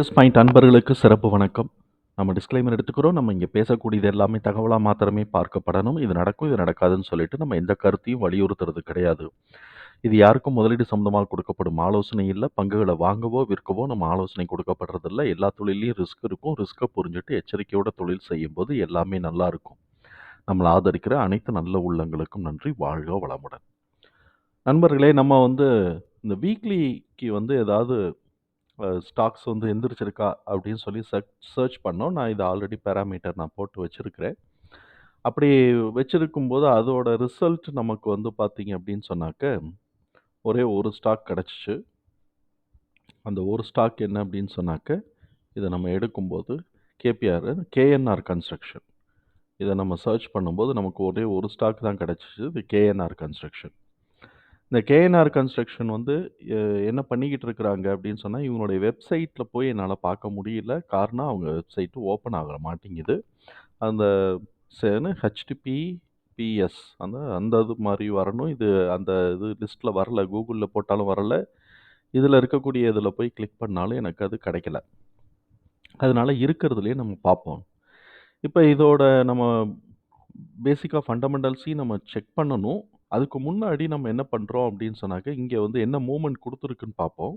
S point அன்பர்களுக்கு சிறப்பு வணக்கம். நம்ம டிஸ்க்ளைமர் எடுத்துக்கிறோம். நம்ம இங்கே பேசக்கூடியது எல்லாமே தகவலாக மாத்திரமே பார்க்கப்படணும். இது நடக்கும் இது நடக்காதுன்னு சொல்லிட்டு நம்ம எந்த கருத்தையும் வலியுறுத்துறது கிடையாது. இது யாருக்கும் முதலீடு சம்மந்தமாக கொடுக்கப்படும் ஆலோசனை இல்லை. பங்குகளை வாங்கவோ விற்கவோ நம்ம ஆலோசனை கொடுக்கப்படுறதில்ல. எல்லா தொழிலையும் ரிஸ்க் இருக்கும். ரிஸ்க்கை புரிஞ்சுட்டு எச்சரிக்கையோட தொழில் செய்யும்போது எல்லாமே நல்லா இருக்கும். நம்மளை ஆதரிக்கிற அனைத்து நல்ல உள்ளங்களுக்கும் நன்றி. வாழ்க வளமுடன். நண்பர்களே நம்ம வந்து இந்த வீக்லிக்கு வந்து ஏதாவது ஸ்டாக்ஸ் வந்து எந்திரிச்சிருக்கா அப்படின்னு சொல்லி சர்ச் சர்ச் பண்ணோம். நான் இது ஆல்ரெடி பேராமீட்டர் நான் போட்டு வச்சுருக்கிறேன். அப்படி வச்சுருக்கும்போது அதோட ரிசல்ட் நமக்கு வந்து பார்த்தீங்க அப்படின்னு சொன்னாக்க ஒரே ஒரு ஸ்டாக் கிடச்சிச்சு. அந்த ஒரு ஸ்டாக் என்ன அப்படின்னு சொன்னாக்க இதை நம்ம எடுக்கும்போது கேபிஆர் கேஎன்ஆர் கன்ஸ்ட்ரக்ஷன். இதை நம்ம சர்ச் பண்ணும்போது நமக்கு ஒரே ஒரு ஸ்டாக் தான் கிடச்சிச்சு. இது கேஎன்ஆர் கன்ஸ்ட்ரக்ஷன். இந்த கேஎன்ஆர் கன்ஸ்ட்ரக்ஷன் வந்து அஹ், என்ன பண்ணிக்கிட்டு இருக்கிறாங்க அப்படின்னு சொன்னால் இவங்களுடைய வெப்சைட்டில் போய் என்னால் பார்க்க முடியல. காரணம் அவங்க வெப்சைட்டு ஓப்பன் ஆக மாட்டேங்குது. அந்த ஹெச்டிபி பிஎஸ் அந்த அந்த இது மாதிரி வரணும். இது அந்த இது லிஸ்ட்டில் வரல கூகுளில் போட்டாலும் வரல. இதில் இருக்கக்கூடிய இதில் போய் கிளிக் பண்ணாலும் எனக்கு அது கிடைக்கல. அதனால இருக்கிறதுலே நம்ம பார்ப்போம். இப்போ இதோட நம்ம பேசிக்காக ஃபண்டமெண்டல்ஸையும் நம்ம செக் பண்ணணும். அதுக்கு முன்னாடி நம்ம என்ன பண்ணுறோம் அப்படின்னு சொன்னாக்க இங்கே வந்து என்ன மூவ்மெண்ட் கொடுத்துருக்குன்னு பார்ப்போம்.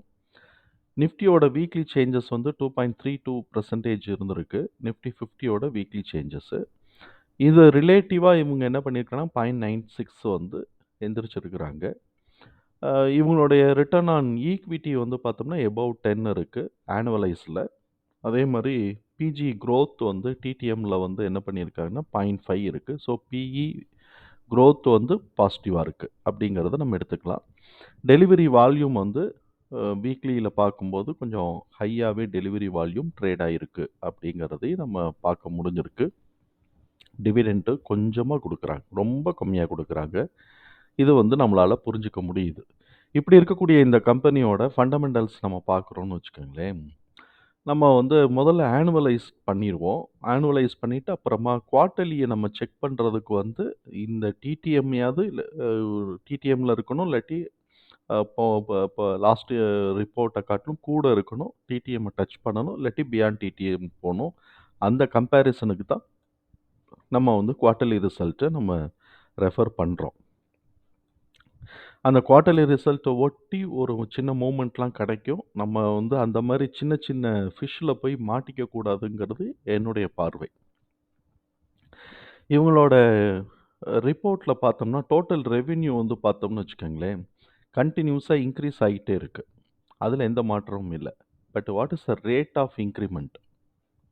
நிஃப்டியோட வீக்லி சேஞ்சஸ் வந்து two point three two percentage இருந்திருக்கு. நிஃப்டி ஃபிஃப்டியோட வீக்லி சேஞ்சஸ்ஸு இது ரிலேட்டிவாக இவங்க என்ன பண்ணியிருக்காங்கன்னா பாயிண்ட் நைன் சிக்ஸ் வந்து எந்திரிச்சிருக்கிறாங்க. இவங்களுடைய ரிட்டர்ன் ஆன் ஈக்விட்டி வந்து பார்த்தோம்னா எபவ் டென் இருக்குது ஆனுவலைஸில் அதே மாதிரி பிஜி க்ரோத் வந்து டிடிஎம்ல வந்து என்ன பண்ணியிருக்காங்கன்னா பாயிண்ட் ஃபைவ் இருக்குது ஸோ பிஇ க்ரோத் வந்து பாசிட்டிவாக இருக்குது அப்படிங்கிறத நம்ம எடுத்துக்கலாம். டெலிவரி வால்யூம் வந்து வீக்லியில் பார்க்கும்போது கொஞ்சம் ஹையாகவே டெலிவரி வால்யூம் ட்ரேட் ஆகிருக்கு அப்படிங்கிறதையும் நம்ம பார்க்க முடிஞ்சிருக்கு. டிவிடெண்ட்டு கொஞ்சமாக கொடுக்குறாங்க. ரொம்ப கம்மியாக கொடுக்குறாங்க. இது வந்து நம்மளால் புரிஞ்சுக்க முடியுது. இப்படி இருக்கக்கூடிய இந்த கம்பெனியோட ஃபண்டமெண்டல்ஸ் நம்ம பார்க்குறோன்னு வச்சுக்கோங்களேன். நம்ம வந்து முதல்ல ஆனுவலைஸ் பண்ணிடுவோம் ஆனுவலைஸ் பண்ணிவிட்டு அப்புறமா குவார்ட்டர்லியை நம்ம செக் பண்ணுறதுக்கு வந்து இந்த டிடிஎம்மையாவது இல்லை டிடிஎம்மில் இருக்கணும் இல்லாட்டி இப்போ இப்போ இப்போ லாஸ்ட்டு ரிப்போர்ட்டை காட்டிலும் கூட இருக்கணும் டிடிஎம்மை டச் பண்ணணும் இல்லாட்டி பியாண்ட் டிடிஎம் போகணும். அந்த கம்பேரிசனுக்கு தான் நம்ம வந்து குவார்ட்டர்லி ரிசல்ட்டை நம்ம ரெஃபர் பண்ணுறோம் அந்த குவார்ட்டர்லி ரிசல்ட்டை ஒட்டி ஒரு சின்ன மூமெண்ட்லாம் கிடைக்கும். நம்ம வந்து அந்த மாதிரி சின்ன சின்ன ஃபிஷ்ஷில் போய் மாட்டிக்க கூடாதுங்கிறது என்னுடைய பார்வை. இவங்களோட ரிப்போர்ட்டில் பார்த்தோம்னா டோட்டல் ரெவென்யூ வந்து பார்த்தோம்னு வச்சுக்கோங்களேன் கண்டினியூஸாக இன்க்ரீஸ் ஆகிட்டே இருக்குது அதில் எந்த மாற்றமும் இல்லை. But what is the rate of increment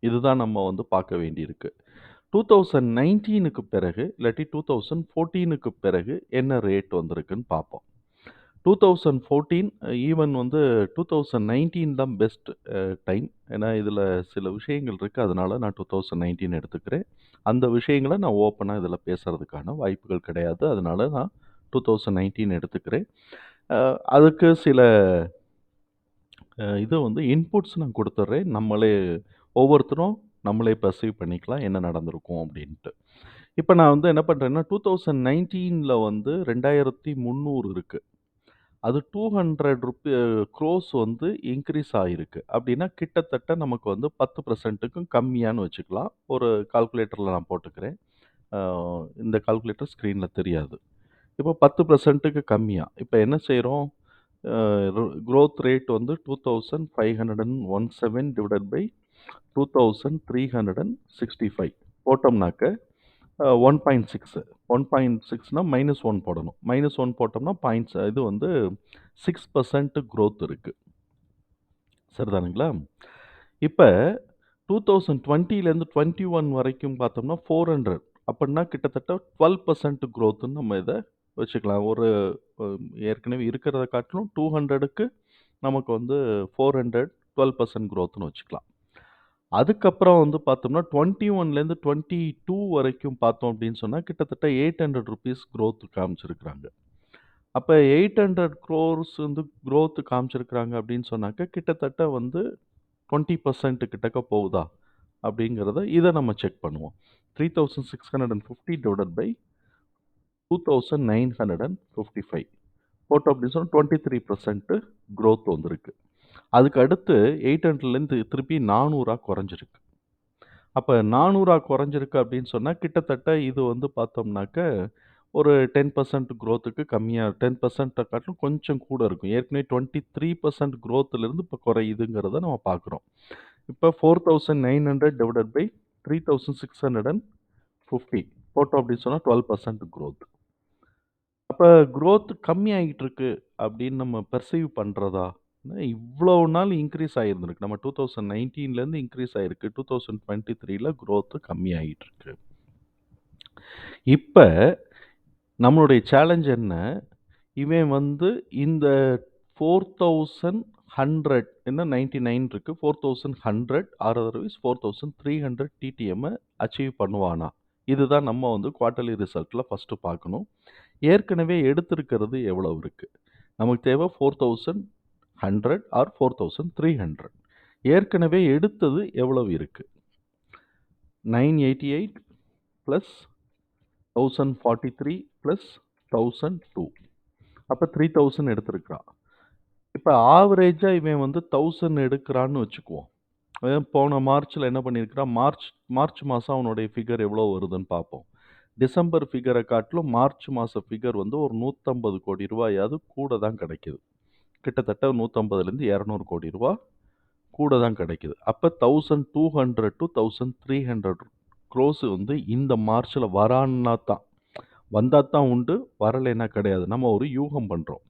இதுதான் நம்ம வந்து பார்க்க வேண்டியிருக்கு. டூ தௌசண்ட் நைன்டீனுக்கு பிறகு இல்லாட்டி டூ தௌசண்ட் ஃபோர்டீனுக்கு பிறகு என்ன ரேட் வந்திருக்குன்னு பார்ப்போம். டூ தௌசண்ட் ஃபோர்டீன் ஈவன் வந்து டூ தௌசண்ட் நைன்டீன் தான் பெஸ்ட் டைம் ஏன்னா இதில் சில விஷயங்கள் இருக்குது அதனால் நான் டூ தௌசண்ட் நைன்டீன் எடுத்துக்கிறேன். அந்த விஷயங்களை நான் ஓப்பனாக இதில் பேசுகிறதுக்கான வாய்ப்புகள் கிடையாது. அதனால் நான் டூ தௌசண்ட் நைன்டீன் எடுத்துக்கிறேன். அதுக்கு சில இது வந்து இன்புட்ஸ் நான் கொடுத்துட்றேன் நம்மளே ஒவ்வொருத்தரும் நம்மளே பர்சீவ் பண்ணிக்கலாம் என்ன நடந்திருக்கும் அப்படின்ட்டு. இப்போ நான் வந்து என்ன பண்ணுறேன்னா டூ தௌசண்ட் நைன்டீனில் வந்து ரெண்டாயிரத்தி முந்நூறு இருக்குது அது டூ ஹண்ட்ரட் ருப்பி க்ரோஸ் வந்து இன்க்ரீஸ் ஆகிருக்கு அப்படின்னா கிட்டத்தட்ட நமக்கு வந்து பத்து பர்சன்ட்டுக்கும் கம்மியான்னு வச்சுக்கலாம். ஒரு கால்குலேட்டரில் நான் போட்டுக்கிறேன். இந்த கால்குலேட்டர் ஸ்க்ரீனில் தெரியாது. இப்போ பத்து பர்சன்ட்டுக்கு கம்மியாக இப்போ என்ன செய்கிறோம் க்ரோத் ரேட் வந்து two thousand five hundred and one seven divided by two thousand three hundred and sixty five போட்டோம்னாக்க one point six one point சிக்ஸ்னால் minus one போடணும். மைனஸ் ஒன் போட்டோம்னா பாயிண்ட்ஸ் இது வந்து சிக்ஸ் பர்சன்ட் க்ரோத் இருக்குது சரிதானுங்களா? இப்போ two thousand டுவெண்ட்டிலேருந்து twenty one வரைக்கும் பார்த்தோம்னா ஃபோர் ஹண்ட்ரட் அப்படின்னா கிட்டத்தட்ட டுவெல் பர்சன்ட் க்ரோத்துன்னு நம்ம இதை வச்சுக்கலாம். ஒரு ஏற்கனவே இருக்கிறத காட்டிலும் டூ ஹண்ட்ரடுக்கு நமக்கு வந்து ஃபோர் ஹண்ட்ரட் டுவெல் பர்சன்ட் க்ரோத்துன்னு வச்சுக்கலாம். அதுக்கப்புறம் வந்து பார்த்தோம்னா டுவெண்ட்டி ஒன்லேருந்து டுவெண்ட்டி டூ வரைக்கும் பார்த்தோம் அப்படின்னு சொன்னால் கிட்டத்தட்ட எயிட் ஹண்ட்ரட் ருபீஸ் க்ரோத் காமிச்சிருக்கிறாங்க. அப்போ எயிட் ஹண்ட்ரட் க்ரோர்ஸ் வந்து க்ரோத் காமிச்சிருக்கிறாங்க அப்படின்னு சொன்னாக்க கிட்டத்தட்ட வந்து டுவெண்ட்டி பர்சன்ட் கிட்டக்க போகுதா அப்படிங்கிறத இதை நம்ம செக் பண்ணுவோம். Three thousand six hundred and fifty divided by two thousand nine hundred and fifty five போட்டோம் அப்படின்னு சொன்னால் டுவெண்ட்டி த்ரீ பர்சன்ட்டு க்ரோத் வந்திருக்கு. அதுக்கு அடுத்து 800லேருந்து திருப்பி 400ஆ குறைஞ்சிருக்கு. அப்போ நானூறாக குறைஞ்சிருக்கு அப்படின்னு சொன்னால் கிட்டத்தட்ட இது வந்து பார்த்தோம்னாக்க, ஒரு டென் பர்சன்ட் க்ரோத்துக்கு கம்மியாக டென் பர்சன்ட்டை காட்டிலும் கொஞ்சம் கூட இருக்கும். ஏற்கனவே டுவெண்ட்டி த்ரீ பர்சன்ட் க்ரோத்துலேருந்து இப்போ குறையுதுங்கிறத நம்ம பார்க்குறோம். இப்போ four thousand nine hundred divided by 3650 போட்டோம் அப்படின்னு சொன்னால் டுவெல் பர்சன்ட் குரோத். அப்போ குரோத் கம்மியாகிட்டு இருக்கு அப்படின்னு நம்ம பெர்சீவ் பண்ணுறதா இவ்வளோ நாள் இன்க்ரீஸ் ஆகிருந்துருக்கு நம்ம டூ தௌசண்ட் நைன்டீன்லேருந்து இன்க்ரீஸ் ஆகிருக்கு டூ தௌசண்ட் டுவெண்ட்டி த்ரீல க்ரோத்து கம்மியாகிட்டு இருக்கு இப்போ நம்மளுடைய சேலஞ்ச் என்ன? இவன் வந்து இந்த ஃபோர் தௌசண்ட் ஹண்ட்ரட் என்ன நைன்டி நைன் இருக்குது four thousand hundred or otherwise four thousand three hundred டிடிஎம்மை achieve பண்ணுவானா? இதுதான் நம்ம வந்து குவார்ட்டர்லி ரிசல்ட்டில் ஃபஸ்ட்டு பார்க்கணும். ஏற்கனவே எடுத்திருக்கிறது எவ்வளோ இருக்குது நமக்கு தேவை ஃபோர் தௌசண்ட் 4100 ஆர் 4300 ஏற்கனவே எடுத்தது எவ்வளவு இருக்குது nine eighty eight plus thousand forty three plus thousand two அப்போ த்ரீ தௌசண்ட் எடுத்திருக்கிறான். இப்போ ஆவரேஜாக இவன் வந்து தௌசண்ட் எடுக்கிறான்னு வச்சுக்குவோம். போன மார்ச்சில் என்ன பண்ணியிருக்கிறான், மார்ச் மார்ச் மாதம் அவனுடைய ஃபிகர் எவ்வளோ வருதுன்னு பார்ப்போம். டிசம்பர் ஃபிகரை காட்டிலும் மார்ச் மாத ஃபிகர் வந்து ஒரு 150 கோடி ரூபாயாவது கூட தான் கிடைக்கிது கிட்டத்தட்ட 150லேருந்து 200 கோடி ரூபா கூட தான் கிடைக்குது. அப்போ தௌசண்ட் டூ 1300 க்ரோஸ் வந்து இந்த மார்ச்சில் வரான்னா தான். வந்தால் தான் உண்டு, வரலைன்னா கிடையாது. நம்ம ஒரு யூகம் பண்ணுறோம்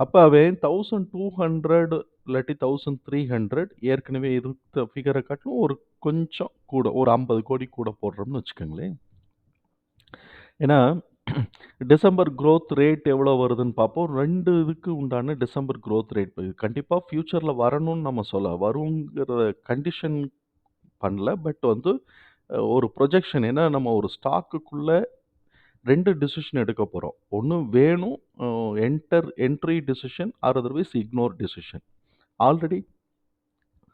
அப்போ அவன் 1200 இல்லாட்டி 1300 ஏற்கனவே இருந்த ஃபிகரை காட்டிலும் ஒரு கொஞ்சம் கூட, ஒரு 50 கோடி கூட போடுறோம்னு வச்சுக்கோங்களேன். ஏன்னா, டிசம்பர் க்ரோத் ரேட் எவ்வளோ வருதுன்னு பார்ப்போம். 2 இதுக்கு உண்டான டிசம்பர் க்ரோத் ரேட் இது கண்டிப்பா ஃபியூச்சர்ல வரணும்னு நம்ம சொல்ல வருங்கிற கண்டிஷன் பண்ணல. பட் வந்து அ ஒரு ப்ரொஜெக்ஷன் ஏன்னா நம்ம ஒரு ஸ்டாக்குக்குள்ள 2 டிசிஷன் எடுக்க போறோம். ஒண்ணு வேணும் அ enter entry decision or otherwise ignore decision. Already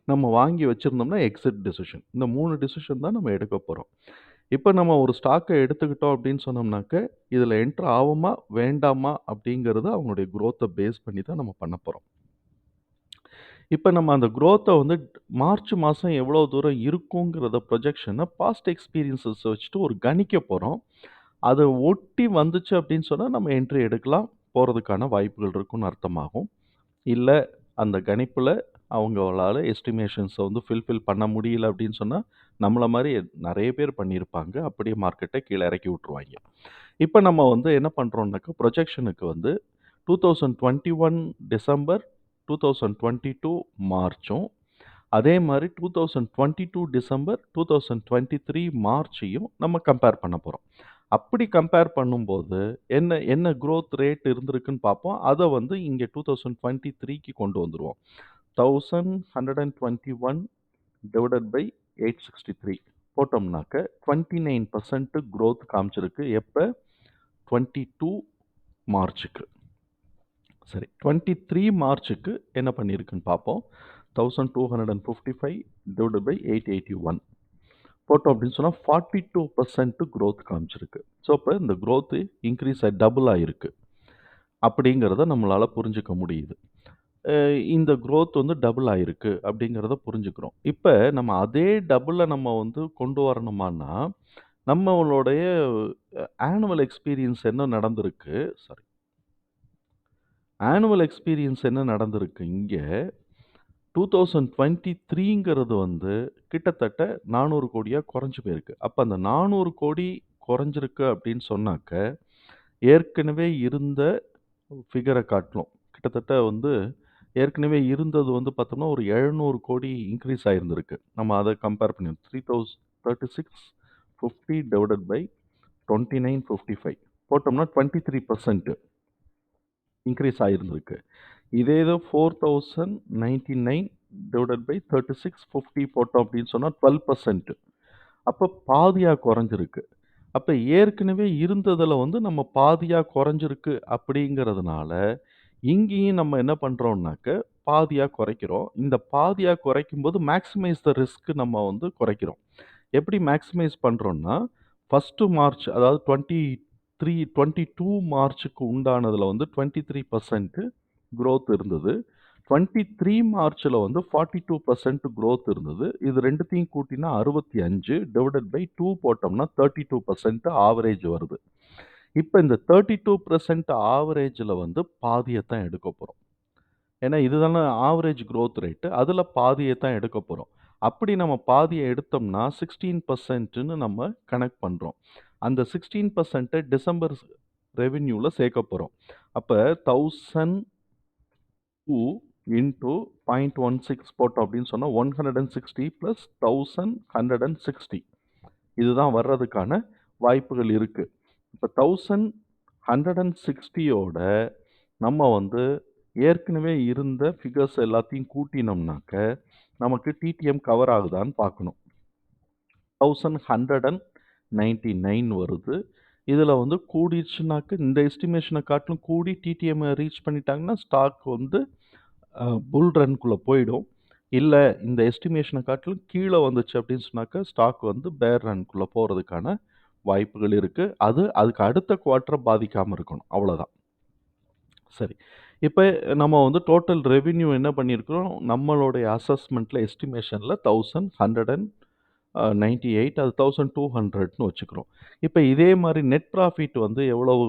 நம்ம வாங்கி வச்சிருந்தோம்னா எக்ஸிட் டிசிஷன். இந்த 3 டிசிஷன் தான் நம்ம எடுக்க போறோம். இப்போ நம்ம ஒரு ஸ்டாக்கை எடுத்துக்கிட்டோம் அப்படின்னு சொன்னோம்னாக்க, இதில் என்டர் ஆவோமா, வேண்டாமா அப்படிங்கிறது அவங்களுடைய குரோத்த பேஸ் பண்ணி தான் நம்ம பண்ண போறோம். இப்ப நம்ம அந்த குரோத்த வந்து மார்ச் மாசம் எவ்வளோ தூரம் இருக்குங்கிறத ப்ரொஜெக்ஷன பாஸ்ட் எக்ஸ்பீரியன்ஸஸ வச்சுட்டு ஒரு கணிக்க போறோம். அத ஒட்டி வந்துச்சு அப்படின்னு சொன்னா, நம்ம என்ட்ரி எடுக்கலாம். போறதுக்கான வாய்ப்புகள் இருக்குன்னு அர்த்தமாகும். இல்ல அந்த கணிப்புல அவங்களால எஸ்டிமேஷன்ஸ வந்து ஃபில்ஃபில் பண்ண முடியல அப்படின்னு சொன்னா, நம்மளை மாதிரி நிறைய பேர் பண்ணியிருப்பாங்க. அப்படியே மார்க்கெட்டை கீழே இறக்கி விட்ருவாங்க இப்போ நம்ம வந்து என்ன பண்ணுறோன்னாக்க ப்ரொஜெக்ஷனுக்கு வந்து two thousand twenty one December two thousand twenty two மார்ச்சும் அதே மாதிரி two thousand twenty two December two thousand twenty three மார்ச்சையும் நம்ம கம்பேர் பண்ண போகிறோம் அப்படி கம்பேர் பண்ணும்போது என்ன என்ன க்ரோத் ரேட் இருந்திருக்குன்னு பார்ப்போம். அதை வந்து இங்கே டூ தௌசண்ட் டுவெண்ட்டி த்ரீக்கு கொண்டு வந்துடுவோம் thousand hundred and twenty one divided by eight sixty three போட்டோம்னாக்க twenty nine percent growth காமிச்சிருக்கு. எப்போ? டுவெண்ட்டி டூ மார்ச்சுக்கு. சரி டுவெண்ட்டி த்ரீ மார்ச்சுக்கு என்ன பண்ணியிருக்குன்னு பார்ப்போம் thousand two hundred and fifty five divide by eight eighty one. போட்டோம் அப்படின்னு சொன்னால் ஃபார்ட்டி டூ பர்சன்ட்டு க்ரோத் காமிச்சிருக்கு. ஸோ இப்போ இந்த க்ரோத்து இன்க்ரீஸ் ஆகி டபுள் ஆகிருக்கு அப்படிங்கிறத நம்மளால் புரிஞ்சுக்க முடியுது. அ இந்த குரோத் வந்து டபுள் ஆயிருக்கு அப்படிங்கிறத புரிஞ்சுக்கிறோம். இப்ப நம்ம அதே டபுள நம்ம வந்து கொண்டு வரணுமான்னா, நம்மளுடைய அ ஆனுவல் எக்ஸ்பீரியன்ஸ் என்ன நடந்திருக்கு சாரி. ஆனுவல் எக்ஸ்பீரியன்ஸ் என்ன நடந்திருக்கு இங்க, 2023ங்கிறது வந்து கிட்டத்தட்ட 400 கோடியா குறைஞ்சு போயிருக்கு. அப்ப அந்த 400 கோடி குறைஞ்சிருக்கு அப்படின்னு சொன்னாக்க, ஏற்கனவே இருந்த ஃபிகர காட்டிலும் கிட்டத்தட்ட வந்து ஏற்கனவே இருந்தது வந்து பார்த்தோம்னா ஒரு எழுநூறு கோடி இன்க்ரீஸ் ஆகிருந்திருக்கு நம்ம அதை கம்பேர் பண்ணி three thousand thirty six fifty divided by twenty nine fifty five போட்டோம்னா டுவெண்ட்டி த்ரீ பர்சன்ட்டு இன்க்ரீஸ் ஆகிருந்திருக்கு இதே இது four thousand ninety nine divided by thirty six fifty போட்டோம் அப்படின்னு சொன்னால் டுவெல் பர்சன்ட்டு அப்போ பாதியாக குறைஞ்சிருக்கு. அப்போ ஏற்கனவே இருந்ததில் வந்து நம்ம பாதியாக குறைஞ்சிருக்கு அப்படிங்கிறதுனால இங்கேயும் நம்ம என்ன பண்ணுறோம்னாக்க பாதியாக குறைக்கிறோம். இந்த பாதியாக குறைக்கும்போது மேக்ஸிமைஸ் த ரிஸ்க் நம்ம வந்து குறைக்கிறோம். எப்படி மேக்ஸிமைஸ் பண்ணுறோன்னா ஃபஸ்ட்டு மார்ச் அதாவது 23 22 மார்ச்சுக்கு உண்டானதில் வந்து டுவெண்ட்டி த்ரீ பர்சன்ட்டு க்ரோத் இருந்தது. ட்வெண்ட்டி த்ரீ மார்ச்சில் வந்து ஃபார்ட்டி டூ பர்சன்ட் க்ரோத் இருந்தது. இது ரெண்டுத்தையும் கூட்டினா 65 டிவைடட் பை டூ போட்டோம்னா 32% ஆவரேஜ் வருது. இப்போ இந்த தேர்ட்டி டூ பர்சன்ட் ஆவரேஜில் வந்து பாதியை தான் எடுக்க போகிறோம் ஏன்னா இதுதானே ஆவரேஜ் க்ரோத் ரேட்டு அதில் பாதியை தான் எடுக்க போகிறோம் அப்படி நம்ம பாதியை எடுத்தோம்னா சிக்ஸ்டீன் பர்சன்ட்டுன்னு நம்ம கனெக்ட் பண்ணுறோம் அந்த சிக்ஸ்டீன் பர்சன்ட்டை டிசம்பர் ரெவென்யூவில் சேர்க்க போகிறோம் அப்போ thousand two into point one six போட்டோம் அப்படின்னு சொன்னால் one hundred and sixty plus thousand hundred and sixty இதுதான் வர்றதுக்கான வாய்ப்புகள் இருக்குது இப்போ தௌசண்ட் ஹண்ட்ரட் அண்ட் சிக்ஸ்டியோட நம்ம வந்து ஏற்கனவே இருந்த ஃபிகர்ஸ் எல்லாத்தையும் கூட்டினோம்னாக்க, நமக்கு டிடிஎம் கவர் ஆகுதான்னு பார்க்கணும். 1199 வருது. இதில் வந்து கூடிருச்சுனாக்க இந்த எஸ்டிமேஷனை காட்டிலும் கூடி டிடிஎம்மை ரீச் பண்ணிட்டாங்கன்னா, ஸ்டாக் வந்து புல் ரன்குள்ளே போயிடும். இல்லை இந்த எஸ்டிமேஷனை காட்டிலும் கீழே வந்துச்சு அப்படின்னு சொன்னாக்க, ஸ்டாக் வந்து பேர் ரன்குள்ளே போகிறதுக்கான வாய்ப்புகள் இருக்குது அது அதுக்கு அடுத்த குவார்ட்டரை பாதிக்காமல் இருக்கணும். அவ்வளோதான். சரி. இப்போ நம்ம வந்து டோட்டல் ரெவின்யூ என்ன பண்ணியிருக்கிறோம், நம்மளுடைய அசஸ்மெண்ட்டில் எஸ்டிமேஷனில் thousand hundred and ninety eight அது 1200ன்னு வச்சுக்கிறோம். இப்போ இதே மாதிரி நெட் ப்ராஃபிட் வந்து எவ்வளவு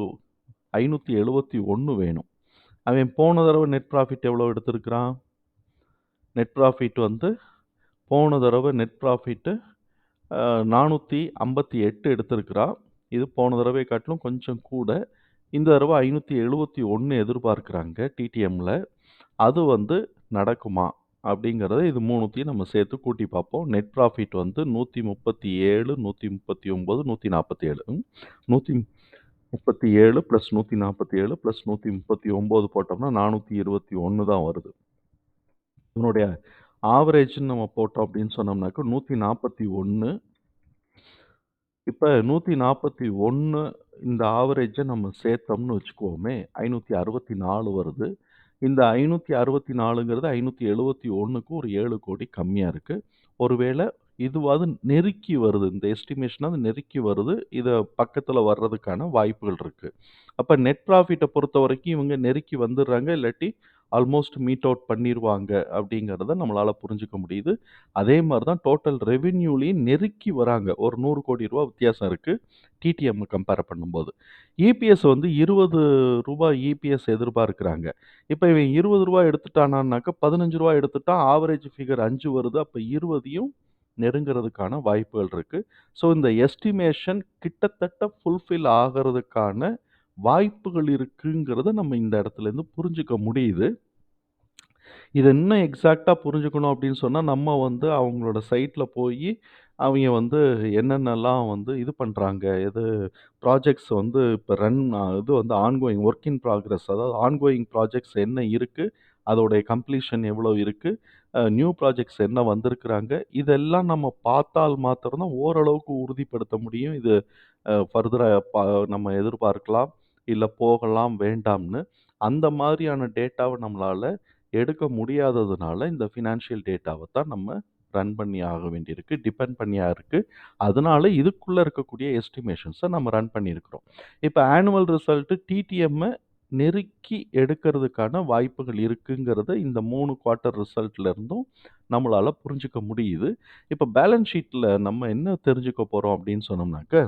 571 வேணும். அவன் போன தடவை நெட் ப்ராஃபிட் எவ்வளோ எடுத்திருக்கிறான்? நெட் ப்ராஃபிட் வந்து போன தடவை நெட் நானூற்றி ஐம்பத்தி எட்டு எடுத்திருக்கிறா. இது போன தடவை காட்டிலும் கொஞ்சம் கூட. இந்த தடவை ஐநூற்றி எழுபத்தி ஒன்று எதிர்பார்க்குறாங்க டிடிஎம்மில் அது வந்து நடக்குமா அப்படிங்கிறத இது மூணுத்தையும் நம்ம சேர்த்து கூட்டி பார்ப்போம். நெட் ப்ராஃபிட் வந்து நூற்றி முப்பத்தி ஏழு நூற்றி முப்பத்தி ஒம்பது நூற்றி நாற்பத்தி ஏழு. நூற்றி முப்பத்தி ஏழு ப்ளஸ் நூற்றி நாற்பத்தி ஏழு ப்ளஸ் நூற்றி முப்பத்தி ஒம்பது போட்டோம்னா நானூற்றி இருபத்தி ஒன்று தான் வருது. இவனுடைய ஆவரேஜ்ன்னு நம்ம போட்டோம் அப்படின்னு சொன்னோம்னாக்கா நூற்றி நாற்பத்தி ஒன்று இப்போ நூற்றி நாற்பத்தி ஒன்று இந்த ஆவரேஜை நம்ம சேர்த்தோம்னு வச்சுக்கோமே ஐநூற்றி அறுபத்தி நாலு வருது. இந்த 564ங்கிறது 571க்கு ஒரு ஏழு கோடி கம்மியாக இருக்குது ஒருவேளை இதுவாது நெருக்கி வருது. இந்த எஸ்டிமேஷன் அது நெருக்கி வருது. இதை பக்கத்தில் வர்றதுக்கான வாய்ப்புகள் இருக்குது அப்போ நெட் ப்ராஃபிட்டை பொறுத்த வரைக்கும் இவங்க நெருக்கி வந்துடுறாங்க இல்லாட்டி ஆல்மோஸ்ட் மீட் அவுட் பண்ணிடுவாங்க அப்படிங்கிறத நம்மளால் புரிஞ்சுக்க முடியுது. அதே மாதிரி தான் டோட்டல் ரெவென்யூலையும் நெருக்கி வராங்க. ஒரு நூறு கோடி ரூபா வித்தியாசம் இருக்குது டிடிஎம் கம்பேர் பண்ணும்போது. இபிஎஸ் வந்து இருபது ரூபா இபிஎஸ் எதிர்பார்க்குறாங்க இப்போ இவன் இருபது ரூபா எடுத்துட்டானான்னாக்கா பதினஞ்சு ரூபா எடுத்துட்டான். ஆவரேஜ் ஃபிகர் அஞ்சு வருது. அப்போ இருபதையும் நெருங்குறதுக்கான வாய்ப்புகள் இருக்குது ஸோ இந்த எஸ்டிமேஷன் கிட்டத்தட்ட ஃபுல்ஃபில் ஆகிறதுக்கான வாய்ப்புகள் இருக்குங்கிறத நம்ம இந்த இடத்துலேருந்து புரிஞ்சுக்க முடியுது. இதை இன்னும் எக்ஸாக்ட்டா புரிஞ்சுக்கணும் அப்படின்னு சொன்னா, நம்ம வந்து அவங்களோட சைட்ல போயி, அவிங்க வந்து என்னென்னலாம் வந்து இது பண்றாங்க, எது ப்ராஜெக்ட்ஸ் வந்து இப்ப ரன் இது வந்து ஆன்கோயிங் வொர்க் இன் ப்ராக்ரஸ் அதாவது ஆன்கோயிங் ப்ராஜெக்ட்ஸ் என்ன இருக்கு, அதோடைய கம்ப்ளீஷன் எவ்வளோ இருக்கு, அ நியூ ப்ராஜெக்ட்ஸ் என்ன வந்திருக்கிறாங்க, இதெல்லாம் நம்ம பார்த்தால் மாத்திரம் தான் ஓரளவுக்கு உறுதிப்படுத்த முடியும். இது அ ஃபர்தரா ப நம்ம எதிர்பார்க்கலாம். இல்ல போகலாம், வேண்டாம்ன்னு. அந்த மாதிரியான டேட்டாவ நம்மளால எடுக்க முடியாததுனால, இந்த ஃபினான்ஷியல் டேட்டாவை தான் நம்ம ரன் பண்ணி ஆக வேண்டியிருக்கு. டிபெண்ட் பண்ணியாக இருக்குது அதனால இதுக்குள்ளே இருக்கக்கூடிய எஸ்டிமேஷன்ஸை நம்ம ரன் பண்ணியிருக்கிறோம். இப்போ ஆனுவல் ரிசல்ட்டு டிடிஎம்மை நெருக்கி எடுக்கிறதுக்கான வாய்ப்புகள் இருக்குங்கிறத இந்த மூணு குவார்ட்டர் ரிசல்ட்லேருந்தும் நம்மளால் புரிஞ்சிக்க புரிஞ்சுக்க முடியுது. இப்போ பேலன்ஸ் ஷீட்டில் நம்ம என்ன தெரிஞ்சுக்க போகிறோம் அப்படின்னு சொன்னோம்னாக்க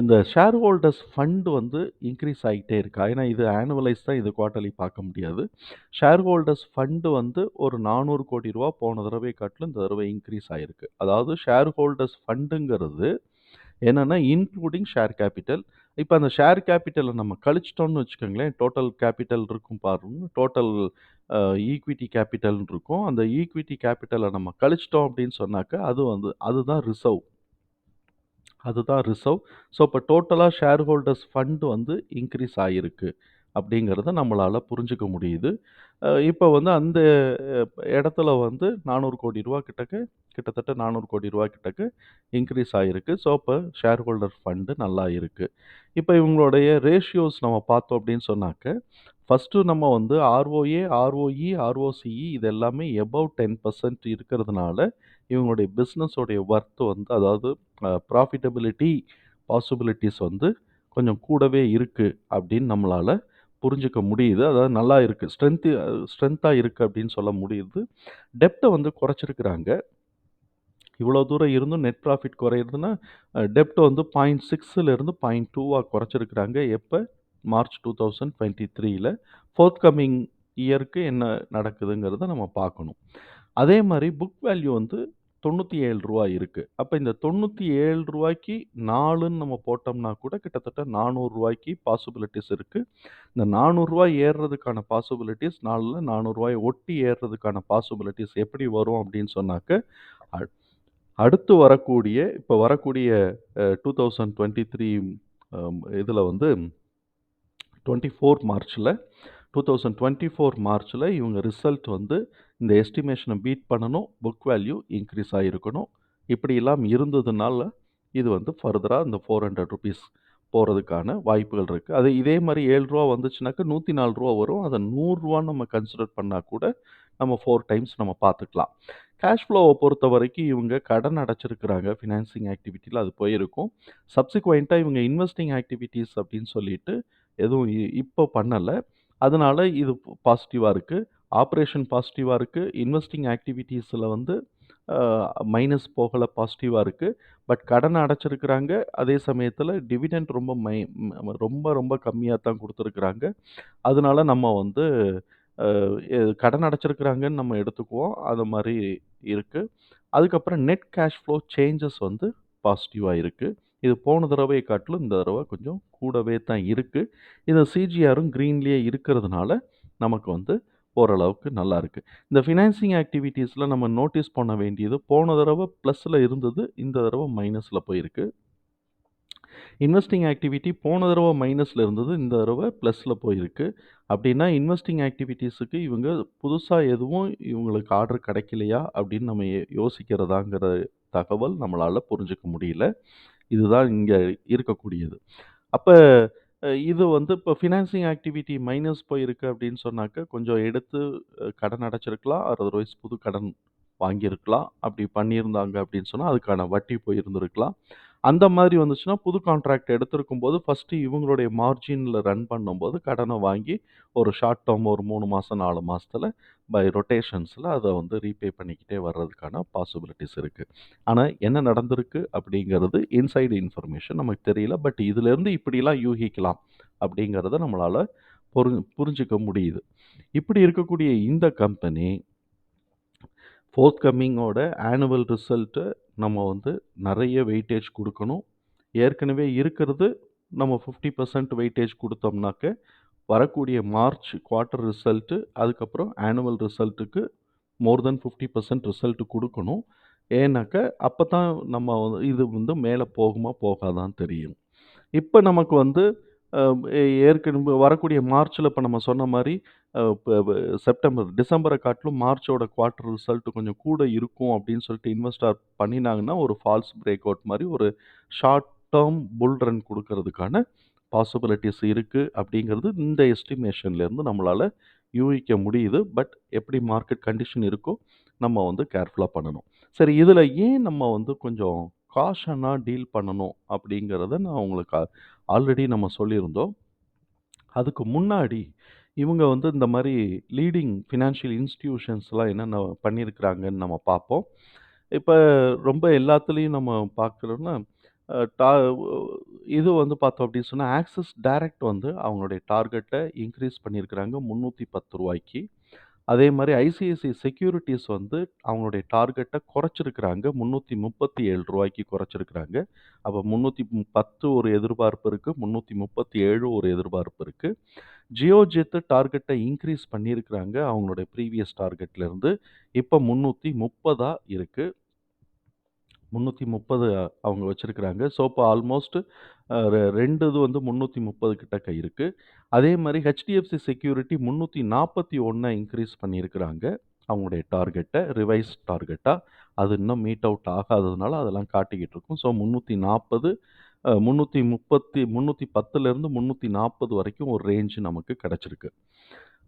இந்த ஷேர் ஹோல்டர்ஸ் ஃபண்டு வந்து இன்க்ரீஸ் ஆகிட்டே இருக்கா? ஏன்னா இது ஆனுவலைஸ் தான் இது குவார்ட்டர்லி பார்க்க முடியாது. ஷேர் ஹோல்டர்ஸ் ஃபண்டு வந்து ஒரு நானூறு கோடி ரூபா போன தடவை காட்டிலும் இந்த தடவை இன்க்ரீஸ் ஆயிருக்கு. அதாவது ஷேர் ஹோல்டர்ஸ் ஃபண்டுங்கிறது என்னென்னா இன்க்ளூடிங் ஷேர் கேபிட்டல் இப்போ அந்த ஷேர் கேபிட்டலை நம்ம கழிச்சிட்டோம்னு வச்சுக்கோங்களேன், டோட்டல் கேப்பிட்டல் இருக்கும் பாருங்க. டோட்டல் ஈக்விட்டி கேப்பிட்டல்ன்னு இருக்கும். அந்த ஈக்விட்டி கேபிட்டலை நம்ம கழிச்சிட்டோம் அப்படின்னு சொன்னாக்க, அது வந்து அதுதான் ரிசர்வ். அதுதான் ரிசர்வ். ஸோ, இப்போ டோட்டலாக ஷேர் ஹோல்டர்ஸ் ஃபண்ட் வந்து இன்க்ரீஸ் ஆகிருக்கு அப்படிங்கிறத நம்மளால் புரிஞ்சுக்க முடியுது. இப்போ வந்து அந்த இடத்துல வந்து நானூறு கோடி ரூபா கிட்டக்கு கிட்டத்தட்ட நானூறு கோடி ரூபா கிட்டக்கு இன்க்ரீஸ் ஆகிருக்கு ஸோ, இப்போ ஷேர் ஹோல்டர் ஃபண்டு நல்லா இருக்குது இப்போ இவங்களுடைய ரேஷியோஸ் நம்ம பார்த்தோம் அப்படின்னு சொன்னாக்க, ஃபர்ஸ்ட்டு நம்ம வந்து ஆர்ஓஏ, ஆர்ஓஇ, ஆர்ஓசிஇ இது எல்லாமே எபோவ் 10% இருக்கிறதுனால, இவங்களுடைய பிஸ்னஸோடைய ஒர்த்து வந்து அதாவது ப்ராஃபிட்டபிலிட்டி பாசிபிலிட்டிஸ் வந்து கொஞ்சம் கூடவே இருக்குது அப்படின்னு நம்மளால புரிஞ்சுக்க முடியுது. அதாவது நல்லா இருக்குது ஸ்ட்ரென்த்து ஸ்ட்ரென்த்தாக இருக்குது அப்படின்னு சொல்ல முடியுது. டெப்டை வந்து குறைச்சிருக்கிறாங்க. இவ்வளோ தூரம் இருந்தும் நெட் ப்ராஃபிட் குறையுதுன்னா, டெப்ட் வந்து 0.6 இருந்து 0.2வா குறைச்சிருக்கிறாங்க. எப்போ மார்ச் 2023ல. ஃபோர்த் கம்மிங் இயருக்கு என்ன நடக்குதுங்கிறத நம்ம பார்க்கணும். அதே மாதிரி புக் வேல்யூ வந்து தொண்ணூற்றி ஏழு ரூபா இருக்குது அப்போ இந்த தொண்ணூற்றி ஏழு ரூபாய்க்கு நாலுன்னு நம்ம போட்டோம்னா கூட கிட்டத்தட்ட நானூறுரூவாய்க்கு பாசிபிலிட்டிஸ் இருக்குது இந்த நானூறுரூவா ஏறுறதுக்கான பாசிபிலிட்டிஸ் நாலில் நானூறுரூவாயை ஒட்டி ஏறுறதுக்கான பாசிபிலிட்டிஸ் எப்படி வரும் அப்படின்னு சொன்னாக்க அடுத்து வரக்கூடிய இப்போ வரக்கூடிய டூ தௌசண்ட் டுவெண்ட்டி த்ரீ இதில் வந்து டுவெண்ட்டி ஃபோர் மார்ச்சில் டூ தௌசண்ட் டுவெண்ட்டி ஃபோர் மார்ச்ல இவங்க ரிசல்ட் வந்து இந்த எஸ்டிமேஷனை பீட் பண்ணணும். புக் வேல்யூ இன்க்ரீஸ் ஆகிருக்கணும் இப்படியெல்லாம் இருந்ததுனால, இது வந்து ஃபர்தராக இந்த ரூ. 400 போறதுக்கான வாய்ப்புகள் இருக்குது அது இதே மாதிரி ஏழு ரூபா வந்துச்சுனாக்கா நூற்றி நாலு ரூபா வரும். அதை நூறுரூவா நம்ம கன்சிடர் பண்ணால் கூட நம்ம ஃபோர் டைம்ஸ் நம்ம பார்த்துக்கலாம். கேஷ் ஃப்ளோவை பொறுத்த வரைக்கும் இவங்க கடன் அடைச்சிருக்கிறாங்க. ஃபினான்சிங் ஆக்டிவிட்டியில் அது போயிருக்கும். சப்சிக்வெண்ட்டாக இவங்க இன்வெஸ்டிங் ஆக்டிவிட்டீஸ் அப்படின்னு சொல்லிட்டு எதுவும் இ இப்போ பண்ணலை அதனால இது பாசிட்டிவாக இருக்குது ஆப்ரேஷன் பாசிட்டிவாக இருக்குது இன்வெஸ்டிங் ஆக்டிவிட்டீஸில் வந்து மைனஸ் போகலை பாசிட்டிவாக இருக்குது பட் கடன் அடைச்சிருக்கிறாங்க. அதே சமயத்தில் டிவிடெண்ட் ரொம்ப மை ரொம்ப ரொம்ப கம்மியாக தான் கொடுத்துருக்குறாங்க. அதனால நம்ம வந்து கடன் அடைச்சிருக்கிறாங்கன்னு நம்ம எடுத்துக்குவோம். அது மாதிரி இருக்குது அதுக்கப்புறம் நெட் கேஷ் ஃப்ளோ சேஞ்சஸ் வந்து பாசிட்டிவாக இருக்குது இது போன தடவையை காட்டிலும் இந்த தடவை கொஞ்சம் கூடவே தான் இருக்குது இந்த சிஜிஆரும் க்ரீன்லேயே இருக்கிறதுனால, நமக்கு வந்து ஓரளவுக்கு நல்லாயிருக்கு இந்த ஃபினான்சிங் ஆக்டிவிட்டீஸில் நம்ம நோட்டீஸ் பண்ண வேண்டியது, போன தடவை ப்ளஸில் இருந்தது. இந்த தடவை மைனஸில் போயிருக்கு. இன்வெஸ்டிங் ஆக்டிவிட்டி போன தடவை மைனஸில் இருந்தது. இந்த தடவை ப்ளஸில் போயிருக்கு. அப்படின்னா இன்வெஸ்டிங் ஆக்டிவிட்டீஸுக்கு இவங்க புதுசாக எதுவும் இவங்களுக்கு ஆர்டர் கிடைக்கலையா? அப்படின்னு நம்ம யோசிக்கிறதாங்கிற தகவல் நம்மளால் புரிஞ்சுக்க முடியல. இதுதான் இங்கே இருக்கக்கூடியது. அப்போ இது வந்து இப்போ ஃபினான்சிங் ஆக்டிவிட்டி மைனஸ் போயிருக்கு அப்படின்னு சொன்னாக்க, கொஞ்சம் எடுத்து கடன் அடைச்சிருக்கலாம். அதர்வைஸ் புது கடன் வாங்கியிருக்கலாம். அப்படி பண்ணியிருந்தாங்க அப்படின்னு சொன்னால் அதுக்கான வட்டி போயிருந்திருக்கலாம். அந்த மாதிரி வந்துச்சுன்னா, புது கான்ட்ராக்ட் எடுத்திருக்கும்போது, ஃபர்ஸ்ட்டு இவங்களுடைய மார்ஜினில் ரன் பண்ணும்போது கடனை வாங்கி, ஒரு ஷார்ட் டேர்ம் ஒரு மூணு மாதம் நாலு மாதத்தில் பை ரொட்டேஷன்ஸில் அதை வந்து ரீபே பண்ணிக்கிட்டே வர்றதுக்கான பாசிபிலிட்டிஸ் இருக்குது ஆனால் என்ன நடந்திருக்கு அப்படிங்கிறது இன்சைடு இன்ஃபர்மேஷன் நமக்கு தெரியல. பட் இதுலேருந்து இப்படிலாம் யூகிக்கலாம் அப்படிங்கிறத நம்மளால் பொரு புரிஞ்சுக்க முடியுது. இப்படி இருக்கக்கூடிய இந்த கம்பெனி ஃபோர்த் கம்மிங்கோட ஆனுவல் ரிசல்ட்டு நம்ம வந்து நிறைய வெயிட்டேஜ் கொடுக்கணும் ஏற்கனவே இருக்கிறது நம்ம 50% வெயிட்டேஜ் கொடுத்தோம்னாக்க வரக்கூடிய மார்ச் குவார்ட்டர் ரிசல்ட்டு அதுக்கப்புறம் ஆனுவல் ரிசல்ட்டுக்கு மோர் தென் 50% ரிசல்ட் ஏன்னாக்கா ஏன்னாக்க, அப்பதான் நம்ம இது வந்து மேலே போகுமா, போகாதான் தெரியும். இப்போ நமக்கு வந்து ஏற்கனவே வரக்கூடிய மார்ச்சில் இப்போ நம்ம சொன்ன மாதிரி செப்டம்பர், டிசம்பரை காட்டிலும் மார்ச்சோட குவார்ட்டர் ரிசல்ட் கொஞ்சம் கூட இருக்கும் அப்படின்னு சொல்லிட்டு இன்வெஸ்டார் பண்ணினாங்கன்னா, ஒரு ஃபால்ஸ் பிரேக் அவுட் மாதிரி ஒரு ஷார்ட் டேர்ம் புல் ரன் கொடுக்கறதுக்கான பாசிபிலிட்டிஸ் இருக்குது அப்படிங்கிறது இந்த எஸ்டிமேஷன்லேருந்து நம்மளால் யூகிக்க முடியுது. பட் எப்படி மார்க்கெட் கண்டிஷன் இருக்கோ, நம்ம வந்து கேர்ஃபுல்லாக பண்ணணும். சரி இதில் ஏன் நம்ம வந்து கொஞ்சம் காஷனாக டீல் பண்ணணும் அப்படிங்கிறத நான் உங்களுக்கு ஆல்ரெடி நம்ம சொல்லியிருந்தோம். அதுக்கு முன்னாடி இவங்க வந்து இந்த மாதிரி லீடிங் ஃபினான்ஷியல் இன்ஸ்டிடியூஷன்ஸ்லாம் என்னென்ன பண்ணியிருக்கிறாங்கன்னு நம்ம பார்ப்போம். இப்போ ரொம்ப எல்லாத்துலேயும் நம்ம பார்க்குறோன்னா டா இது வந்து பார்த்தோம் அப்படின்னு சொன்னால் ஆக்சிஸ் டைரக்ட் வந்து அவங்களுடைய டார்கெட்டை இன்க்ரீஸ் பண்ணியிருக்கிறாங்க ரூ. 310க்கு. அதே மாதிரி ஐசிஐசிஐ செக்யூரிட்டிஸ் வந்து அவங்களுடைய டார்கெட்டை குறைச்சிருக்கிறாங்க. ரூ. 337க்கு குறைச்சிருக்கிறாங்க. அப்ப 310 ஒரு எதிர்பார்ப்பு இருக்குது முன்னூற்றி முப்பத்தி ஏழு ஒரு எதிர்பார்ப்பு இருக்குது ஜியோஜித்து டார்கெட்டை இன்க்ரீஸ் பண்ணியிருக்கிறாங்க. அவங்களுடைய ப்ரீவியஸ் டார்கெட்லேருந்து இப்போ முந்நூற்றி முப்பதாக இருக்குது முந்நூற்றி முப்பது அவங்க வச்சுருக்குறாங்க. ஸோ, இப்போ ஆல்மோஸ்ட் ரெண்டு ரெ 2 இது வந்து 330 கிட்டக்க இருக்குது அதே மாதிரி ஹெச்டிஎஃப்சி செக்யூரிட்டி 341 இன்கிரீஸ் பண்ணியிருக்கிறாங்க. அவங்களுடைய டார்கெட்டை ரிவைஸ் டார்கெட்டாக அது இன்னும் மீட் அவுட் ஆகாததுனால அதெல்லாம் காட்டிக்கிட்டு இருக்கும். ஸோ, முந்நூற்றி நாற்பது முந்நூற்றி முப்பத்தி முந்நூற்றி பத்துலேருந்து முந்நூற்றி நாற்பது வரைக்கும் ஒரு ரேஞ்சு நமக்கு கிடச்சிருக்கு.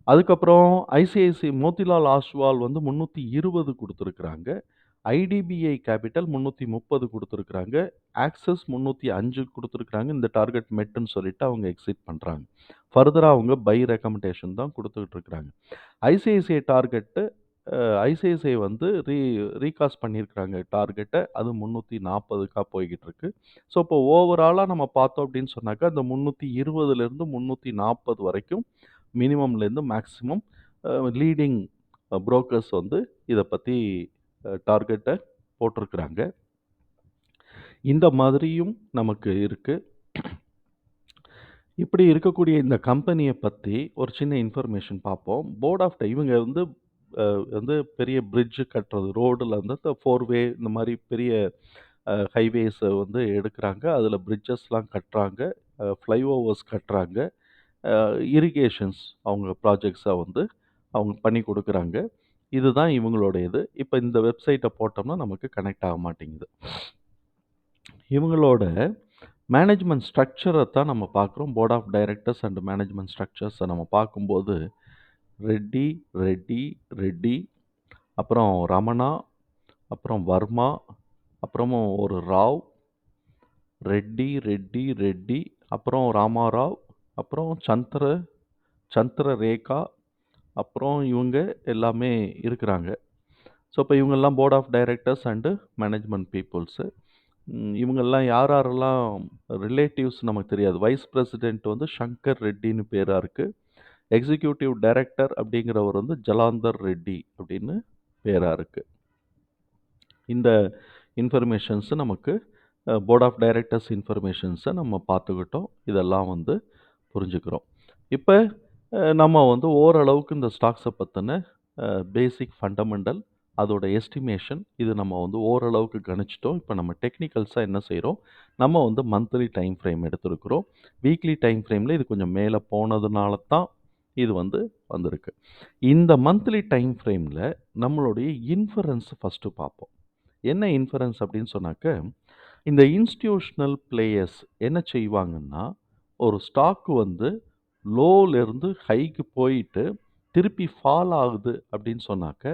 அதுக்கப்புறம் ஐசிஐசி மோத்திலால் ஆஸ்வால் வந்து முந்நூற்றி இருபது கொடுத்துருக்குறாங்க. ஐடிபிஐ கேபிட்டல் 330 குடுத்துருக்கிறாங்க. ஆக்சிஸ் 305 குடுத்துருக்கிறாங்க. இந்த டார்கெட் மெட்டுன்னு சொல்லிட்டு அவங்க எக்ஸிட் பண்ணுறாங்க ஃபர்தராக அவங்க பை ரெக்கமெண்டேஷன் தான் கொடுத்துக்கிட்டு இருக்கிறாங்க. ஐசிஐசிஐ டார்கெட்டு ஐசிஐசிஐ வந்து ரீ ரீகாஸ்ட் பண்ணியிருக்கிறாங்க டார்கெட்டை அது முந்நூற்றி நாற்பதுக்காக போய்கிட்டு இருக்கு. ஸோ, இப்போ ஓவராலாக நம்ம பார்த்தோம் அப்படின்னு சொன்னாக்கா, அந்த 320லேருந்து 340 வரைக்கும் மினிமம்லேருந்து மேக்ஸிமம் லீடிங் புரோக்கர்ஸ் வந்து இதை பற்றி டார்கெட்டை போட்டிருக்கிறாங்க. இந்த மாதிரியும் நமக்கு இருக்குது இப்படி இருக்கக்கூடிய இந்த கம்பெனியை பற்றி ஒரு சின்ன இன்ஃபர்மேஷன் பார்ப்போம். போர்ட் ஆஃப் இவங்க வந்து வந்து பெரிய பிரிட்ஜ் கட்டுறது, ரோடில் வந்து இந்த 4 வே இந்த மாதிரி பெரிய ஹைவேஸை வந்து எடுக்கிறாங்க அதில் பிரிட்ஜஸ்லாம் கட்டுறாங்க. ஃப்ளைஓவர்ஸ் கட்டுறாங்க. இரிகேஷன்ஸ் அவங்க ப்ராஜெக்ட்ஸாக வந்து அவங்க பண்ணி கொடுக்குறாங்க இதுதான் இவங்களோட இது. இப்போ இந்த வெப்சைட்டை போட்டோம்னா நமக்கு கனெக்ட் ஆக மாட்டேங்குது. இவங்களோட மேனேஜ்மெண்ட் ஸ்ட்ரக்சரை தான் நம்ம பார்க்குறோம். Board of directors and management ஸ்ட்ரக்சர்ஸை நம்ம பார்க்கும்போது, ரெட்டி, ரெட்டி, ரெட்டி, அப்புறம் ரமணா, அப்புறம் வர்மா, அப்புறமும் ஒரு ராவ், ரெட்டி, ரெட்டி, ரெட்டி, அப்புறம் ராமாராவ், அப்புறம் சந்திர சந்திர ரேகா, அப்புறம் இவங்க எல்லாமே இருக்கிறாங்க. ஸோ, இப்போ இவங்கெல்லாம் board of directors and management peoples. ம் யார் யாரெல்லாம் ரிலேட்டிவ்ஸ் நமக்கு தெரியாது. வைஸ் பிரசிடென்ட் வந்து சங்கர் ரெட்டின்னு பேரா இருக்கு. எக்ஸிக்யூட்டிவ் டைரக்டர் அப்படிங்கிறவர் வந்து ஜலாந்தர் ரெட்டி அப்படின்னு பேரா இருக்கு. இந்த இன்ஃபர்மேஷன்ஸ் நமக்கு அ போர்ட் ஆஃப் டைரக்டர்ஸ் இன்ஃபர்மேஷன்ஸ நம்ம பார்த்துக்கிட்டோம். இதெல்லாம் வந்து புரிஞ்சுக்கிறோம். இப்ப நம்ம வந்து ஓரளவுக்கு இந்த ஸ்டாக்ஸை பற்றின பேசிக் ஃபண்டமெண்டல் அதோட எஸ்டிமேஷன் இது நம்ம வந்து ஓரளவுக்கு கணிச்சிட்டோம் இப்போ நம்ம டெக்னிக்கல்ஸாக என்ன செய்கிறோம் நம்ம வந்து மந்த்லி டைம் ஃப்ரேம் எடுத்திருக்கிறோம். வீக்லி டைம் ஃப்ரேமில் இது கொஞ்சம் மேலே போனதுனால தான் இது வந்து வந்திருக்கு. இந்த மந்த்லி டைம் ஃப்ரேமில் நம்மளுடைய இன்ஃபரன்ஸ் ஃபஸ்ட்டு பார்ப்போம். என்ன இன்ஃபரன்ஸ் அப்படின்னு சொன்னாக்க, இந்த இன்ஸ்டிடியூஷனல் பிளேயர்ஸ் என்ன செய்வாங்கன்னா, ஒரு ஸ்டாக் வந்து லோலேருந்து ஹைக்கு போயிட்டு திருப்பி ஃபால் ஆகுது அப்படின்னு சொன்னாக்க,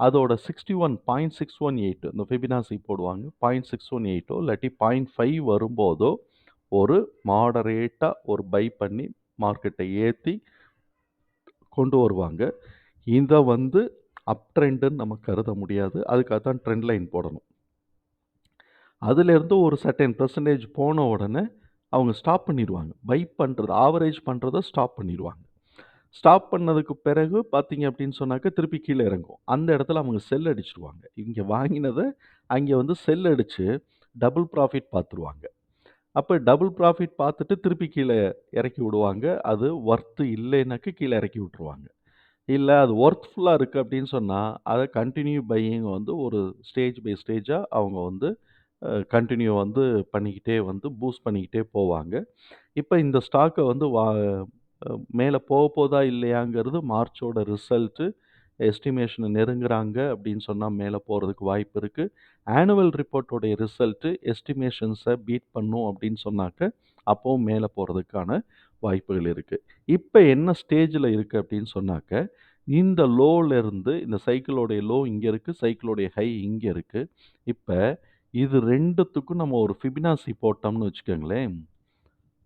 அதோட 61.618 இந்த ஃபிபனாசி போடுவாங்க. 0.618ஓ இல்லாட்டி 0.5 வரும்போதோ, ஒரு மாடரேட்டாக ஒரு பை பண்ணி மார்க்கெட்டை ஏற்றி கொண்டு வருவாங்க. இதை வந்து அப் ட்ரெண்டுன்னு நம்ம கருத முடியாது. அதுக்காக தான் ட்ரெண்ட் லைன் போடணும். அதிலேருந்து ஒரு சர்டன் பர்சன்டேஜ் போன உடனே அவங்க ஸ்டாப் பண்ணிடுவாங்க பை பண்ணுறது ஆவரேஜ் பண்ணுறதை ஸ்டாப் பண்ணிடுவாங்க ஸ்டாப் பண்ணதுக்கு பிறகு பார்த்தீங்க அப்படின்னு சொன்னாக்க, திருப்பி கீழே இறங்கும். அந்த இடத்துல அவங்க செல் அடிச்சிடுவாங்க இங்கே வாங்கினதை அங்கே வந்து செல் அடித்து டபுள் ப்ராஃபிட் பார்த்துருவாங்க. அப்போ டபுள் ப்ராஃபிட் பார்த்துட்டு திருப்பி கீழே இறக்கி விடுவாங்க. அது ஒர்த்து இல்லைனாக்க கீழே இறக்கி விட்ருவாங்க இல்லை அது ஒர்த்ஃபுல்லாக இருக்குது அப்படின்னு சொன்னால் அதை கண்டினியூ பையிங் வந்து ஒரு ஸ்டேஜ் பை ஸ்டேஜாக அவங்க வந்து கண்டினியூ வந்து பண்ணிக்கிட்டே வந்து பூஸ்ட் பண்ணிக்கிட்டே போவாங்க. இப்போ இந்த ஸ்டாக்கை வந்து வா மேலே போக போதா இல்லையாங்கிறது மார்ச்சோட ரிசல்ட்டு எஸ்டிமேஷனை நெருங்குறாங்க அப்படின்னு சொன்னால் மேலே போகிறதுக்கு வாய்ப்பு இருக்குது ஆனுவல் ரிப்போர்ட்டோடைய ரிசல்ட்டு எஸ்டிமேஷன்ஸை பீட் பண்ணும் அப்படின்னு சொன்னாக்க, அப்போவும் மேலே போகிறதுக்கான வாய்ப்புகள் இருக்குது இப்போ என்ன ஸ்டேஜில் இருக்குது அப்படின்னு சொன்னாக்க, இந்த லோலேருந்து இந்த சைக்கிளோடைய லோ இங்கே இருக்குது சைக்கிளோடைய ஹை இங்கே இருக்குது இப்போ இது 2த்துக்கும் நம்ம ஒரு ஃபிபினாசி போட்டோம்னு வச்சுக்கோங்களேன்.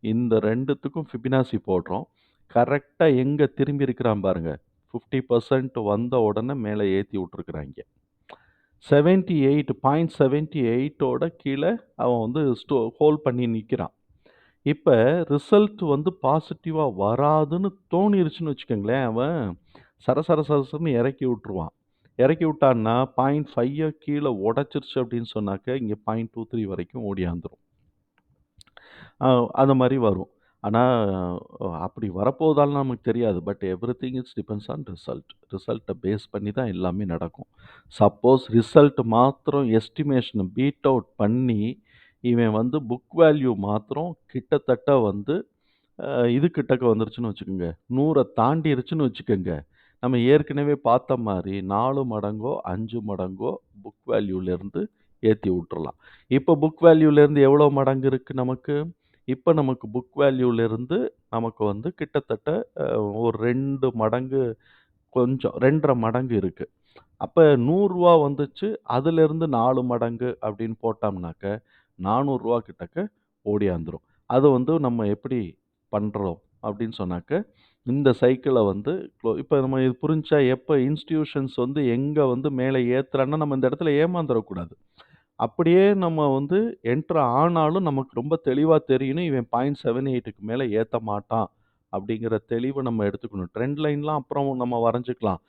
இந்த 2த்துக்கும் ஃபிபினாசி போடுறோம். கரெக்ட்டா எங்க திரும்பி இருக்கிறான் பாருங்க. 50% வந்த உடனே மேல ஏத்தி பாயிண்ட் 78 0.78ஓட கீழ அவன் வந்து ஸ்டோ ஹோல்ட் பண்ணி நிக்கிறான். இப்ப ரிசல்ட் வந்து பாசிட்டிவா வராதுன்னு தோணிருச்சுன்னு வச்சுக்கோங்களேன், அவன் சர சர சரசரன்னு இறக்கி விட்ருவான் இறக்கி விட்டான்னா பாயிண்ட் 0.5 கீழே உடச்சிருச்சு அப்படின்னு சொன்னாக்க, இங்க 0.23 வரைக்கும் ஓடியாந்துரும். அந்த மாதிரி வரும். ஆனால் அப்படி வரப்போதாலும் நமக்கு தெரியாது. But everything is depends on result. ரிசல்ட்டை பேஸ் பண்ணி தான் எல்லாமே நடக்கும். சப்போஸ் ரிசல்ட் மாத்திரம் எஸ்டிமேஷனை பீட் அவுட் பண்ணி, இவன் வந்து புக் வேல்யூ மாத்திரம் கிட்டத்தட்ட வந்து இது கிட்டக்க வந்துருச்சுன்னு வச்சுக்கோங்க. நூறை தாண்டிருச்சுன்னு வச்சுக்கோங்க. நம்ம ஏற்கனவே பார்த்த மாதிரி நாலு மடங்கோ, அஞ்சு மடங்கோ புக் வேல்யூலேருந்து ஏற்றி விட்டுறலாம். இப்போ புக் வேல்யூலேருந்து எவ்வளோ மடங்கு இருக்குது நமக்கு? இப்போ நமக்கு புக் வேல்யூலேருந்து நமக்கு வந்து கிட்டத்தட்ட ஒரு ரெண்டு மடங்கு கொஞ்சம் 2 1/2 மடங்கு இருக்குது அப்போ நூறுரூவா வந்துச்சு. அதுலேருந்து நாலு மடங்கு அப்படின்னு போட்டோம்னாக்க, நானூறுரூவா கிட்டக்க ஓடியாந்துடும் அது வந்து நம்ம எப்படி பண்ணுறோம் அப்படின்னு சொன்னாக்க, இந்த சைக்கிளை வந்து க்ளோ நம்ம இது புரிஞ்சா எப்போ இன்ஸ்டிடியூஷன்ஸ் வந்து எங்கே வந்து மேலே ஏற்றுறான்னா நம்ம இந்த இடத்துல ஏமாந்துறக்கூடாது. அப்படியே நம்ம வந்து என்ட்ரு ஆனாலும் நமக்கு ரொம்ப தெளிவாக தெரியணும். இவன் பாயிண்ட் செவன் எயிட்டுக்கு மேலே ஏற்ற மாட்டான். அப்படிங்கிற தெளிவை நம்ம எடுத்துக்கணும். ட்ரெண்ட் லைன்லாம் அப்புறம் நம்ம வரைஞ்சிக்கலாம்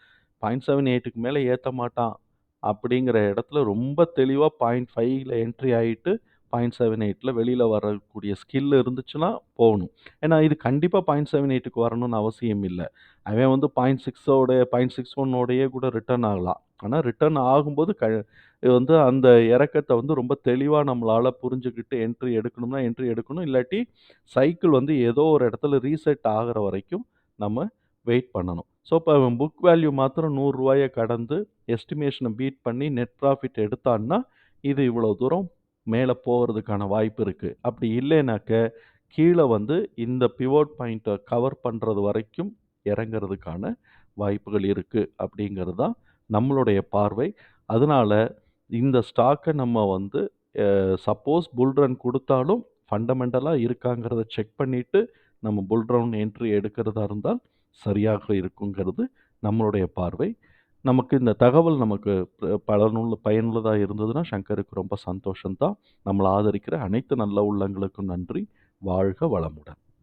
பாயிண்ட் செவன் எயிட்டுக்கு மேலே ஏற்ற மாட்டான். அப்படிங்கிற இடத்துல ரொம்ப தெளிவாக பாயிண்ட் ஃபைவ்ல என்ட்ரி ஆகிட்டு பாயிண்ட் செவன் எயிட்டில் வெளியில் வரக்கூடிய ஸ்கில் இருந்துச்சுன்னா போகணும். ஏன்னா இது கண்டிப்பாக பாயிண்ட் செவன் எயிட்டுக்கு வரணும்னு அவசியம் இல்லை அவன் வந்து 0.6ஓட 0.61ஓடயே கூட ரிட்டர்ன் ஆகலாம். ஆனால் ரிட்டர்ன் ஆகும்போது க வந்து அந்த இறக்கத்தை வந்து ரொம்ப தெளிவாக நம்மளால் புரிஞ்சுக்கிட்டு என்ட்ரி எடுக்கணும்னா என்ட்ரி எடுக்கணும். இல்லாட்டி சைக்கிள் வந்து ஏதோ ஒரு இடத்துல ரீசெட் ஆகிற வரைக்கும் நம்ம வெயிட் பண்ணணும். ஸோ, இப்போ அவன் புக் வேல்யூ மாத்திரம் நூறுரூவாயை கடந்து எஸ்டிமேஷனை பீட் பண்ணி நெட் ப்ராஃபிட் எடுத்தான்னா, இது இவ்வளோ தூரம் மேலே போகிறதுக்கான வாய்ப்பு இருக்குது அப்படி இல்லைனாக்க, கீழே வந்து இந்த பிவோட் பாயிண்ட்டை கவர் பண்ணுறது வரைக்கும் இறங்குறதுக்கான வாய்ப்புகள் இருக்குது அப்படிங்கிறது தான் நம்மளுடைய பார்வை. அதனால இந்த ஸ்டாக்கை நம்ம வந்து சப்போஸ் புல் ரன் ஃபண்டமெண்டலாக இருக்காங்கிறத செக் பண்ணிவிட்டு நம்ம புல்ரன் என்ட்ரி எடுக்கிறதா இருந்தால் சரியாக இருக்குங்கிறது நம்மளுடைய பார்வை. நமக்கு இந்த தகவல் நமக்கு ப பலனுள்ள பயனுள்ளதாக இருந்ததுன்னா, சங்கருக்கு ரொம்ப சந்தோஷம் தான். ஆதரிக்கிற அனைத்து நல்ல உள்ளங்களுக்கும் நன்றி. வாழ்க வளமுடன்.